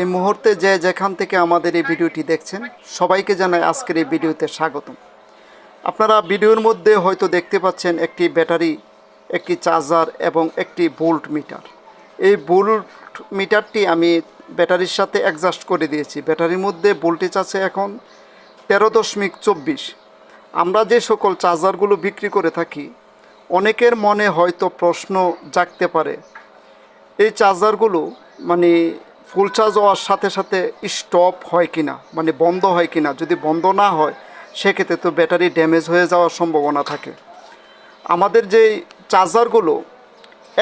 এই মুহূর্তে যে যেখান থেকে আমাদের এই ভিডিওটি দেখছেন, সবাইকে জানাই আজকের এই ভিডিওতে স্বাগতম। আপনারা ভিডিওর মধ্যে হয়তো দেখতে পাচ্ছেন একটি ব্যাটারি, একটি চার্জার এবং একটি বোল্ট মিটার। এই বোল্ট মিটারটি আমি ব্যাটারির সাথে অ্যাডজাস্ট করে দিয়েছি। ব্যাটারির মধ্যে ভোল্টেজ আছে এখন তেরো দশমিক চব্বিশ। আমরা যে সকল চার্জারগুলো বিক্রি করে থাকি, অনেকের মনে হয়তো প্রশ্ন জাগতে পারে। এই চার্জারগুলো মানে ফুল চার্জ হওয়ার সাথে সাথে স্টপ হয় কি না মানে বন্ধ হয় কি না যদি বন্ধ না হয়, সেক্ষেত্রে তো ব্যাটারি ড্যামেজ হয়ে যাওয়ার সম্ভাবনা থাকে। আমাদের যে চার্জারগুলো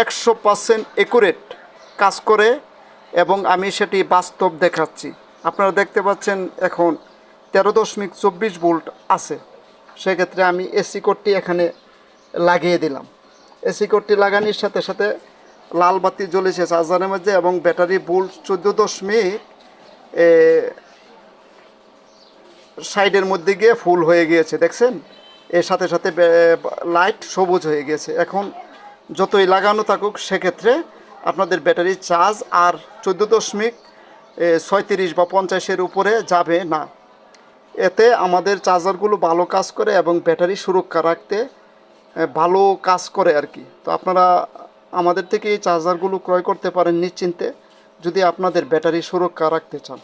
একশো পার্সেন্ট একুরেট কাজ করে এবং আমি সেটি বাস্তব দেখাচ্ছি। আপনারা দেখতে পাচ্ছেন এখন তেরো দশমিক চব্বিশ ভোল্ট আছে। সেক্ষেত্রে আমি এসি কোডটি এখানে লাগিয়ে দিলাম। এসি কোডটি লাগানোর সাথে সাথে লাল বাতি জ্বলেছে চার্জারের মধ্যে এবং ব্যাটারি ভোল্ট চোদ্দ দশমিক সাইডের মধ্যে গিয়ে ফুল হয়ে গিয়েছে, দেখছেন? এর সাথে সাথে লাইট সবুজ হয়ে গিয়েছে। এখন যতই লাগানো থাকুক, সেক্ষেত্রে আপনাদের ব্যাটারি চার্জ আর চোদ্দ দশমিক ছয়ত্রিশ বা পঞ্চাশের উপরে যাবে না। এতে আমাদের চার্জারগুলো ভালো কাজ করে এবং ব্যাটারি সুরক্ষা রাখতে ভালো কাজ করে আর কি। তো আপনারা আমাদের থেকে এই চার্জারগুলো ক্রয় করতে পারেন নিশ্চিন্তে যদি আপনাদের ব্যাটারি সুরক্ষা রাখতে চান।